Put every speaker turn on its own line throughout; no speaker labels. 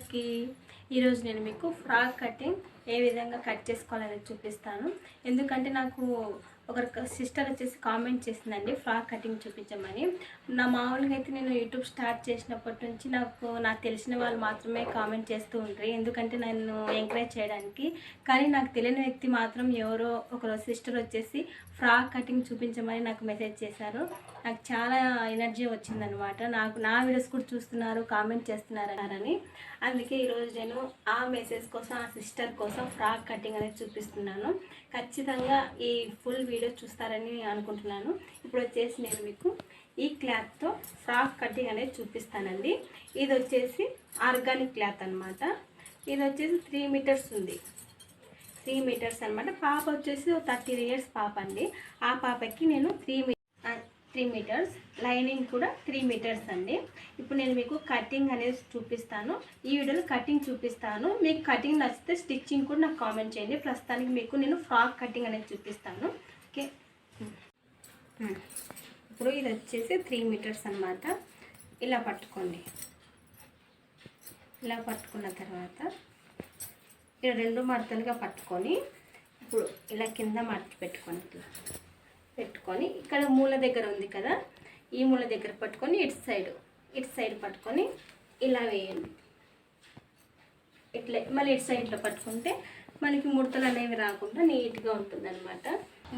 ఫ్రెండ్స్కి ఈరోజు నేను మీకు ఫ్రాక్ కటింగ్ ఏ విధంగా కట్ చేసుకోవాలనేది చూపిస్తాను. ఎందుకంటే నాకు ఒక సిస్టర్ వచ్చేసి కామెంట్ చేసిందండి ఫ్రాక్ కటింగ్ చూపించమని. నా మామూలుగా అయితే నేను యూట్యూబ్ స్టార్ట్ చేసినప్పటి నుంచి నాకు నాకు తెలిసిన వాళ్ళు మాత్రమే కామెంట్ చేస్తూ ఉంటారు ఎందుకంటే నన్ను ఎంకరేజ్ చేయడానికి. కానీ నాకు తెలియని వ్యక్తి మాత్రం ఎవరో ఒకరు సిస్టర్ వచ్చేసి ఫ్రాక్ కటింగ్ చూపించమని నాకు మెసేజ్ చేశారు. నాకు చాలా ఎనర్జీ వచ్చిందనమాట నాకు నా వీడియోస్ కూడా చూస్తున్నారు కామెంట్ చేస్తున్నారని. అందుకే ఈరోజు నేను ఆ మెసేజ్ కోసం ఆ సిస్టర్ కోసం ఫ్రాక్ కటింగ్ అనేది చూపిస్తున్నాను. ఖచ్చితంగా ఈ ఫుల్ వీడియో చూస్తారని అనుకుంటున్నాను. ఇప్పుడు వచ్చేసి నేను మీకు ఈ క్లాత్తో ఫ్రాక్ కటింగ్ అనేది చూపిస్తానండి. ఇది వచ్చేసి ఆర్గానిక్ క్లాత్ అనమాట ఇది వచ్చేసి త్రీ మీటర్స్ ఉంది. త్రీ మీటర్స్ అనమాట పాప వచ్చేసి థర్టీ ఇయర్స్ పాప అండి. ఆ పాపకి నేను త్రీ త్రీ మీటర్స్. లైనింగ్ కూడా త్రీ మీటర్స్ అండి. ఇప్పుడు నేను మీకు కటింగ్ అనేది చూపిస్తాను. ఈ వీడియోలో కటింగ్ చూపిస్తాను. మీకు కటింగ్ నచ్చితే స్టిచ్చింగ్ కూడా నాకు కామెంట్ చేయండి. ప్రస్తుతానికి మీకు నేను ఫ్రాక్ కటింగ్ అనేది చూపిస్తాను. ఓకే? ఇప్పుడు ఇది వచ్చేసి త్రీ మీటర్స్ అనమాట ఇలా పట్టుకోండి. ఇలా పట్టుకున్న తర్వాత ఇలా రెండు మడతలుగా పట్టుకొని ఇప్పుడు ఇలా కింద మడత పెట్టుకోండి ఇట్లా. పెట్టుకొని ఇక్కడ మూల దగ్గర ఉంది కదా ఈ మూల దగ్గర పట్టుకొని ఇటు సైడ్ ఇటు సైడ్ పట్టుకొని ఇలా వేయండి. ఇట్లా మళ్ళీ ఇటు సైడ్లో పట్టుకుంటే మనకి ముడతలు అనేవి రాకుండా నీట్గా ఉంటుందన్నమాట.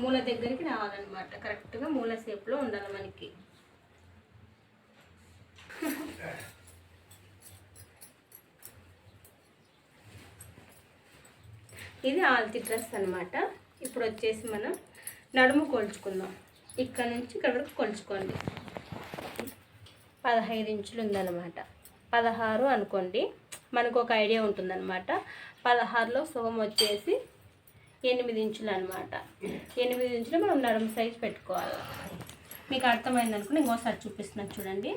మూల దగ్గరికి రావాలన్నమాట కరెక్ట్గా మూల షేప్లో ఉండాలి మనకి. ఇది ఆల్తి డ్రెస్ అనమాట ఇప్పుడు వచ్చేసి మనం నడుము కొలుచుకుందాం. ఇక్కడ నుంచి ఇక్కడ వరకు కొలుచుకోండి. పదహైదు ఇంచులు ఉందన్నమాట. పదహారు అనుకోండి. మనకు ఒక ఐడియా ఉంటుందన్నమాట. పదహారులో సుగం వచ్చేసి ఎనిమిది ఇంచులు అనమాట ఎనిమిది ఇంచులు మనం నడుము సైజ్ పెట్టుకోవాలి. మీకు అర్థమైంది అనుకుని ఇంకోసారి చూపిస్తున్నాను చూడండి.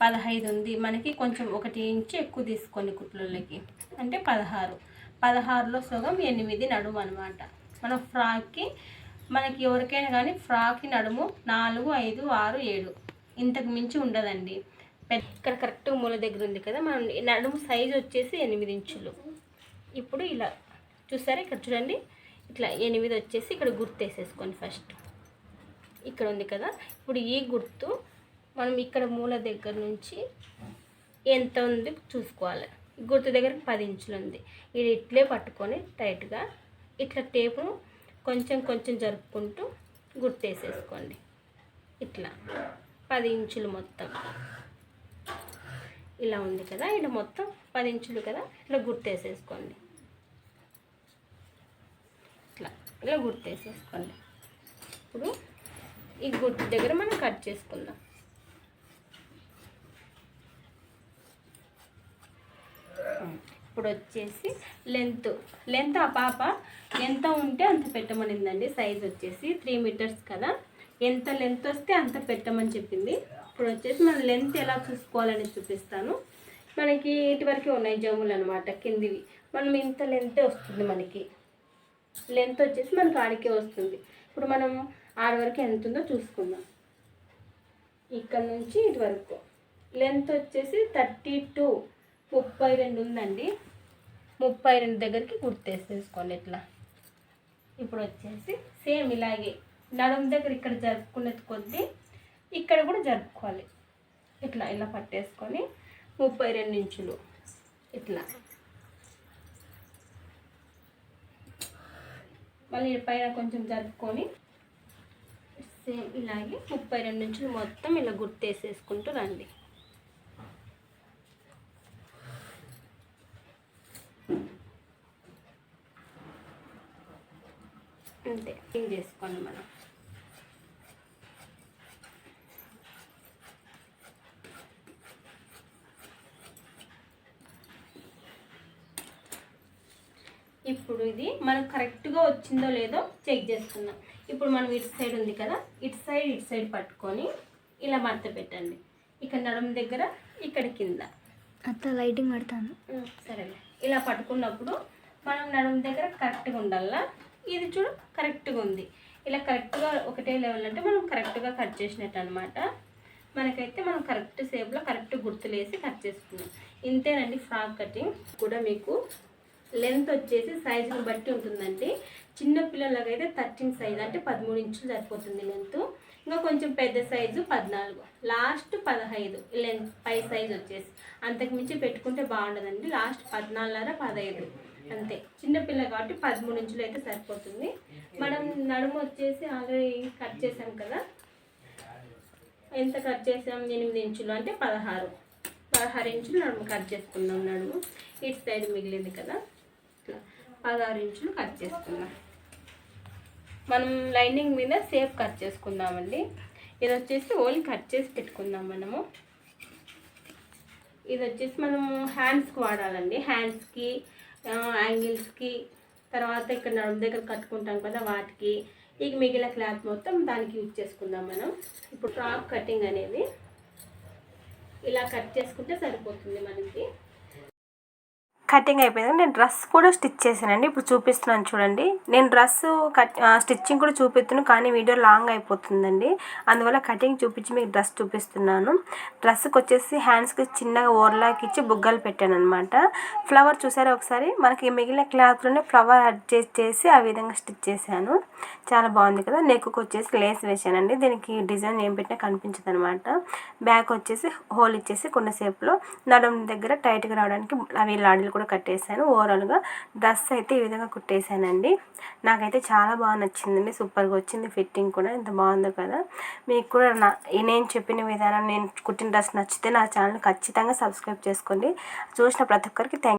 పదహైదు ఉంది. మనకి కొంచెం ఒకటి ఇంచు ఎక్కువ తీసుకోండి కుట్లకి అంటే పదహారు. పదహారులో సుగం ఎనిమిది నడుము అనమాట మనం ఫ్రాక్కి మనకి ఎవరికైనా కానీ ఫ్రాక్కి నడుము నాలుగు ఐదు ఆరు ఏడు. ఇంతకు మించి ఉండదండి. పెద్ద ఇక్కడ కరెక్ట్ మూల దగ్గర ఉంది కదా మనం నడుము సైజు వచ్చేసి ఎనిమిది ఇంచులు. ఇప్పుడు ఇలా చూసారా? ఇక్కడ చూడండి. ఇట్లా ఎనిమిది వచ్చేసి ఇక్కడ గుర్తు వేసేసుకోండి ఫస్ట్. ఇక్కడ ఉంది కదా. ఇప్పుడు ఈ గుర్తు మనం ఇక్కడ మూల దగ్గర నుంచి ఎంత ఉంది చూసుకోవాలి. గుర్తు దగ్గర పది ఇంచులు ఉంది. ఇది ఇట్లే పట్టుకొని టైట్గా ఇట్లా టేపును కొంచెం కొంచెం జరుపుకుంటూ గుర్తేసేసుకోండి. ఇట్లా పది ఇంచులు మొత్తం. ఇలా ఉంది కదా ఇలా మొత్తం పది ఇంచులు కదా ఇట్లా గుర్తేసేసుకోండి. ఇట్లా ఇలా గుర్తేసేసుకోండి. ఇప్పుడు ఈ గుర్తు దగ్గర మనం కట్ చేసుకుందాం. ఇప్పుడు వచ్చేసి లెంత్ లెంత్ ఆ పాప ఎంత ఉంటే అంత పెట్టమనిందండి. సైజ్ వచ్చేసి త్రీ మీటర్స్ కదా. ఎంత లెంత్ వస్తే అంత పెట్టమని చెప్పింది. ఇప్పుడు వచ్చేసి మనం లెంత్ ఎలా చూసుకోవాలని చూపిస్తాను. మనకి ఇటువరకే ఉన్నాయి జమ్ములు అనమాట కిందివి. మనం ఇంత లెంతే వస్తుంది మనకి? లెంత్ వచ్చేసి మనకి ఆడికే వస్తుంది. ఇప్పుడు మనం ఆడ వరకు ఎంత ఉందో చూసుకుందాం. ఇక్కడ నుంచి ఇటు వరకు. లెంత్ వచ్చేసి థర్టీ టూ ముప్పై రెండు ఉందండి ముప్పై రెండు దగ్గరికి గుర్తేసేసుకోండి ఇట్లా. ఇప్పుడు వచ్చేసి సేమ్ ఇలాగే నడుము దగ్గర ఇక్కడ జరుపుకునేది కొద్దీ ఇక్కడ కూడా జరుపుకోవాలి. ఇట్లా ఇలా పట్టేసుకొని ముప్పై రెండు ఇంచులు ఇట్లా. మళ్ళీ పైన కొంచెం జరుపుకొని సేమ్ ఇలాగే ముప్పై రెండు ఇంచులు మొత్తం ఇలా గుర్తేసేసుకుంటూ రండి. అంతే. ఏం చేసుకోండి మనం. ఇప్పుడు ఇది మనకు కరెక్ట్గా వచ్చిందో లేదో చెక్ చేసుకుందాం. ఇప్పుడు మనం ఇటు సైడ్ ఉంది కదా ఇటు సైడ్ ఇటు సైడ్ పట్టుకొని ఇలా మడత పెట్టండి. ఇక్కడ నడుము దగ్గర ఇక్కడ కింద.
అత్త లైటింగ్ పెడతాను
సరేలే. ఇలా పట్టుకున్నప్పుడు మనం నడుము దగ్గర కరెక్ట్గా ఉండాలా? ఇది చూడు కరెక్ట్గా ఉంది. ఇలా కరెక్ట్గా ఒకటే లెవెల్ అంటే మనం కరెక్ట్గా కట్ చేసినట్టు అనమాట మనకైతే మనం కరెక్ట్ షేప్లో కరెక్ట్ గుర్తులేసి కట్ చేసుకున్నాం ఇంతేనండి ఫ్రాక్ కటింగ్ కూడా మీకు లెంత్ వచ్చేసి సైజుని బట్టి ఉంటుందండి. చిన్న పిల్లలకైతే థర్టీన్ సైజ్ అంటే పదమూడు ఇంచులు సరిపోతుంది లెంత్ ఇంకా కొంచెం పెద్ద సైజు పద్నాలుగు. లాస్ట్ పదహైదు. లెంత్ పై సైజ్ వచ్చేసి. అంతకుమించి పెట్టుకుంటే బాగుండదండి. లాస్ట్ పద్నాలుగున్నర పదహైదు. అంతే. చిన్నపిల్ల కాబట్టి పదమూడు ఇంచులు అయితే సరిపోతుంది. మనం నడుము వచ్చేసి ఆల్రెడీ కట్ చేసాం కదా. ఎంత కట్ చేసాం? ఎనిమిది ఇంచులు అంటే పదహారు. పదహారు ఇంచులు నడుము కట్ చేసుకుందాం నడుము. ఇటు సైడ్ మిగిలింది కదా. ఇట్లా పదహారు ఇంచులు కట్ చేసుకుందాం మనం లైనింగ్ మీద సేఫ్ కట్ చేసుకుందామండి. ఇది వచ్చేసి ఓన్లీ కట్ చేసి పెట్టుకుందాం మనము. ఇది వచ్చేసి మనము హ్యాండ్స్కి వాడాలండి. హ్యాండ్స్కి యాంగిల్స్కి తర్వాత ఇక్కడ నడుము దగ్గర కట్టుకుంటాం కదా వాటికి ఇక మిగిలిన క్లాత్ మొత్తం దానికి యూజ్ చేసుకుందాం మనం. ఇప్పుడు ఫ్రాక్ కటింగ్ అనేది ఇలా కట్ చేసుకుంటే సరిపోతుంది మనకి.
కటింగ్ అయిపోయింది. నేను డ్రెస్ కూడా స్టిచ్ చేశానండి. ఇప్పుడు చూపిస్తున్నాను చూడండి. నేను డ్రెస్ కట్ స్టిచ్చింగ్ కూడా చూపిస్తున్నాను కానీ వీడియో లాంగ్ అయిపోతుందండి. అందువల్ల కటింగ్ చూపించి మీకు డ్రెస్ చూపిస్తున్నాను. డ్రెస్కి వచ్చేసి హ్యాండ్స్కి చిన్నగా ఓర్లాకి ఇచ్చి బుగ్గలు పెట్టాను అనమాట ఫ్లవర్ చూసారా ఒకసారి? మనకి మిగిలిన క్లాత్లోనే ఫ్లవర్ అడ్జస్ట్ చేసి ఆ విధంగా స్టిచ్ చేశాను. చాలా బాగుంది కదా? నెక్కు వచ్చేసి లేస్ వేసానండి దీనికి డిజైన్ ఏం పెట్టినా కనిపించదు అనమాట బ్యాక్ వచ్చేసి హోల్ ఇచ్చేసి కొంతసేపులో నడుము దగ్గర టైట్గా రావడానికి అవి లాడీలు కూడా కట్టేసాను ఓవరాల్గా డ్రెస్ అయితే ఈ విధంగా కుట్టేశానండి. నాకైతే చాలా బాగా నచ్చిందండి. సూపర్గా వచ్చింది. ఫిట్టింగ్ కూడా ఎంత బాగుందో కదా. మీకు కూడా నా నేను చెప్పిన విధానం నేను కుట్టిన డ్రెస్ నచ్చితే నా ఛానల్ ఖచ్చితంగా సబ్స్క్రైబ్ చేసుకోండి. చూసిన ప్రతి ఒక్కరికి థ్యాంక్